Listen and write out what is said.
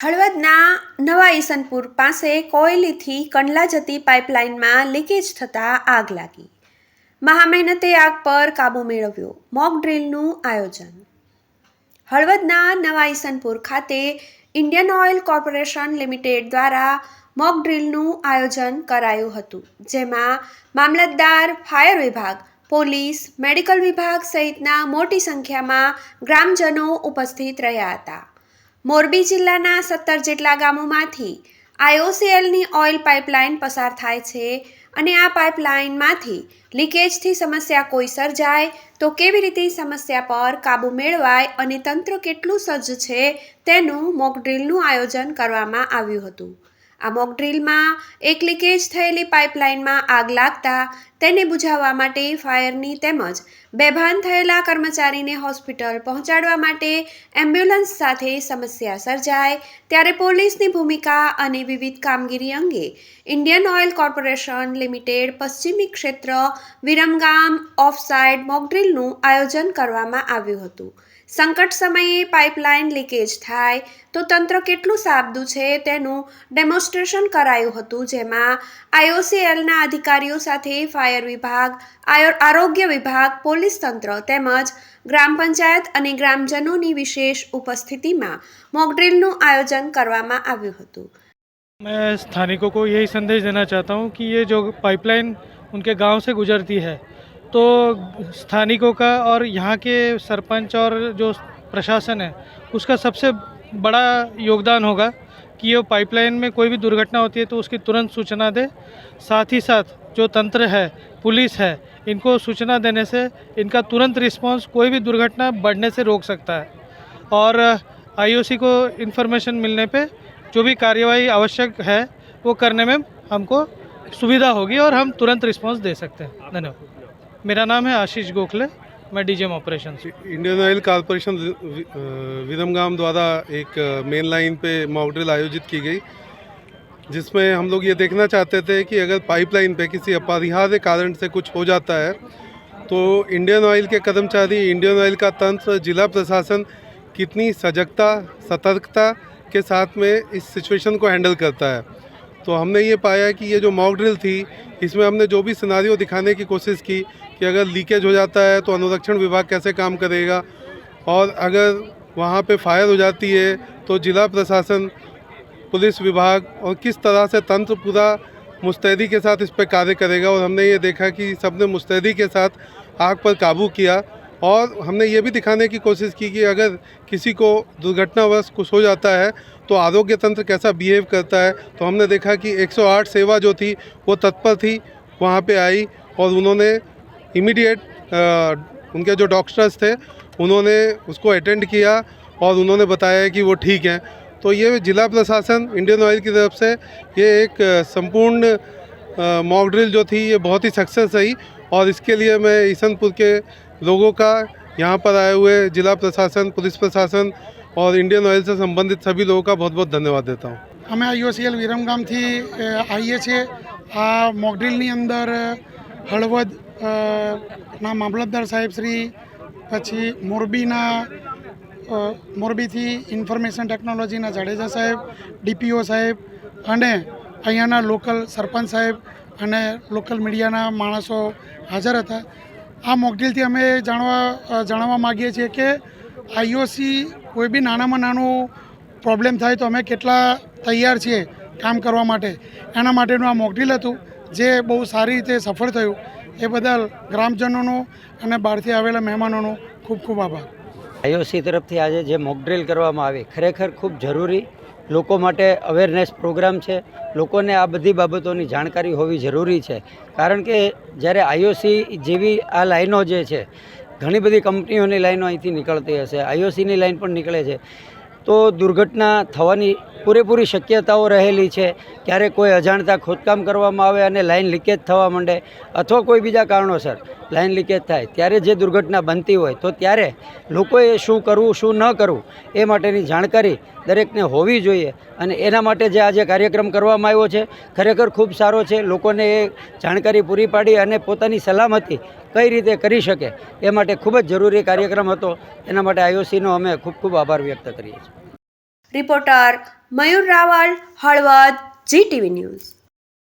હળવદના નવા ઈસનપુર પાસે કોયલીથી કંડલા જતી પાઇપલાઇનમાં લીકેજ થતાં આગ લાગી. મહામહેનતે આગ પર કાબૂ મેળવ્યો. મોક ડ્રીલનું આયોજન. હળવદના નવા ઈસનપુર ખાતે ઇન્ડિયન ઓઇલ કોર્પોરેશન લિમિટેડ દ્વારા મોક ડ્રીલનું આયોજન કરાયું હતું, જેમાં મામલતદાર, ફાયર વિભાગ, પોલીસ, મેડિકલ વિભાગ સહિતના મોટી સંખ્યામાં ગ્રામજનો ઉપસ્થિત રહ્યા હતા. મોરબી જિલ્લાના સત્તર જેટલા ગામોમાંથી આઈઓસીએલની ઓઇલ પાઇપલાઇન પસાર થાય છે અને આ પાઇપલાઇનમાંથી લીકેજથી સમસ્યા કોઈ સર્જાય તો કેવી રીતે સમસ્યા પર કાબૂ મેળવાય અને તંત્ર કેટલું સજ્જ છે તેનું મોકડ્રીલનું આયોજન કરવામાં આવ્યું હતું. આ મોકડ્રીલમાં એક લીકેજ થયેલી પાઇપલાઇનમાં આગ લાગતા તેને બુઝાવવા માટે ફાયરની તેમજ બેભાન થયેલા કર્મચારીને હોસ્પિટલ પહોંચાડવા માટે એમ્બ્યુલન્સ સાથે સમસ્યા સર્જાય ત્યારે પોલીસની ભૂમિકા અને વિવિધ કામગીરી અંગે ઇન્ડિયન ઓઇલ કોર્પોરેશન લિમિટેડ પશ્ચિમી ક્ષેત્ર વિરમગામ ઓફસાઇડ મોકડ્રીલનું આયોજન કરવામાં આવ્યું હતું. સંકટ સમયે પાઇપલાઇન લીકેજ થાય તો તંત્ર કેટલું સાબદું છે તેનું ડેમોન્સ્ટ્રેશન કરાયું હતું જેમાં આઈઓસીએલના અધિકારીઓ સાથે ફાયર વિભાગ આયો આરોગ્ય વિભાગ પોલીસ તંત્ર તેમજ ગ્રામ પંચાયત અને ગ્રામજનોની વિશેષ ઉપસ્થિતિમાં મોકડ્રીલનું આયોજન કરવામાં આવ્યું હતું मैं स्थानिकों को यही संदेश देना चाहता हूँ कि ये जो पाइपलाइन उनके गांव से गुजरती है तो स्थानिकों का और यहाँ के सरपंच और जो प्रशासन है, उसका सबसे बड़ा योगदान होगा कि ये पाइपलाइन में कोई भी दुर्घटना होती है तो उसकी तुरंत सूचना दे। साथ ही साथ जो तंत्र है, पुलिस है, इनको सूचना देने से इनका तुरंत रिस्पांस कोई भी दुर्घटना बढ़ने से रोक सकता है। और आईओसी को इन्फॉर्मेशन मिलने पे जो भी कार्यवाही आवश्यक है, वो करने में हमको सुविधा होगी और हम तुरंत रिस्पांस दे सकते हैं। धन्यवाद। मेरा नाम है आशीष गोखले, मैं DGM operation Indian oil corporation वि- विरमगाम द्वारा एक मेन लाइन पे मॉक ड्रिल आयोजित की गई, जिसमें हम लोग ये देखना चाहते थे कि अगर पाइपलाइन पे किसी अपरिहार्य कारण से कुछ हो जाता है तो इंडियन ऑयल के कर्मचारी, इंडियन ऑयल का तंत्र, जिला प्रशासन कितनी सजगता, सतर्कता के साथ में इस सिचुएशन को हैंडल करता है। तो हमने ये पाया कि ये जो मॉक ड्रिल थी, इसमें हमने जो भी सिनारियो दिखाने की कोशिश की कि अगर लीकेज हो जाता है तो अनुरक्षण विभाग कैसे काम करेगा और अगर वहाँ पे फायर हो जाती है तो जिला प्रशासन, पुलिस विभाग और किस तरह से तंत्र पूरा मुस्तैदी के साथ इस पर कार्य करेगा और हमने ये देखा कि सबने मुस्तैदी के साथ आग पर काबू किया। और हमने ये भी दिखाने की कोशिश की कि अगर किसी को दुर्घटनावश कुछ हो जाता है तो आरोग्य तंत्र कैसा बिहेव करता है तो हमने देखा कि 108 सेवा जो थी, वो तत्पर थी, वहाँ पे आई और उन्होंने इमीडिएट उनके जो डॉक्टर्स थे, उन्होंने उसको अटेंड किया और उन्होंने बताया कि वो ठीक हैं। तो ये जिला प्रशासन इंडियन ऑयल की तरफ़ से ये एक संपूर्ण मॉक ड्रिल जो थी, ये बहुत ही सक्सेस रही और इसके लिए मैं ईसनपुर के लोगों का यहाँ पर आए हुए जिला प्रशासन पुलिस प्रशासन और इंडियन ऑयल से संबंधित सभी लोगों का बहुत बहुत धन्यवाद देता हूँ અમે આઈઓસીએલ વિરમગામથી અ, આવીએ છીએ આ મોકડ્રીલની અંદર હળવદ અ, ના મામલતદાર સાહેબ શ્રી પછી મોરબીના અ, મોરબીથી ઇન્ફોર્મેશન ટેકનોલોજીના જાડેજા સાહેબ ડીપીઓ સાહેબ અને અહીંયાના લોકલ સરપંચ સાહેબ અને લોકલ મીડિયાના માણસો હાજર હતા આ મોકડ્રીલથી અમે જાણવા જાણવા માગીએ છીએ કે આઈઓસી કોઈ બી નાનામાં નાનું પ્રોબ્લેમ થાય તો અમે કેટલા તૈયાર છીએ કામ કરવા માટે. એના માટેનું આ મોકડ્રીલ હતું, જે બહુ સારી રીતે સફળ થયું. એ બદલ ગ્રામજનોનો અને બહારથી આવેલા મહેમાનોનો ખૂબ ખૂબ આભાર. આઈઓસી તરફથી આજે જે મોકડ્રીલ કરવામાં આવી, ખરેખર ખૂબ જરૂરી લોકો માટે અવેરનેસ પ્રોગ્રામ છે. લોકોને આ બધી બાબતોની જાણકારી હોવી જરૂરી છે. કારણ કે જ્યારે આઈઓસી જેવી આ લાઈનો જે છે, ઘણી બધી કંપનીઓની લાઈનો અહીંથી નીકળતી હશે આઈઓસીની લાઈન પણ નીકળે છે. તો દુર્ઘટના થવાની પૂરેપૂરી શક્યતાઓ રહેલી છે. ક્યારેક કોઈ અજાણતા ખોદકામ કરવામાં આવે અને લાઇન લીકેજ થવા માંડે અથવા કોઈ બીજા કારણોસર લાઈન લીકેજ થાય, ત્યારે જે દુર્ઘટના બનતી હોય, તો ત્યારે લોકોએ શું કરવું, શું ન કરવું, એ માટેની જાણકારી દરેકને હોવી જોઈએ. અને એના માટે જે આજે કાર્યક્રમ કરવામાં આવ્યો છે, ખરેખર ખૂબ સારો છે. લોકોને એ જાણકારી પૂરી પાડી અને પોતાની સલામતી કઈ રીતે કરી શકે, એ માટે ખૂબ જ જરૂરી કાર્યક્રમ હતો. એના માટે આઈઓસીનો અમે ખૂબ ખૂબ આભાર વ્યક્ત કરીએ છીએ. Reporter Mayur Raval Halvad GTV news.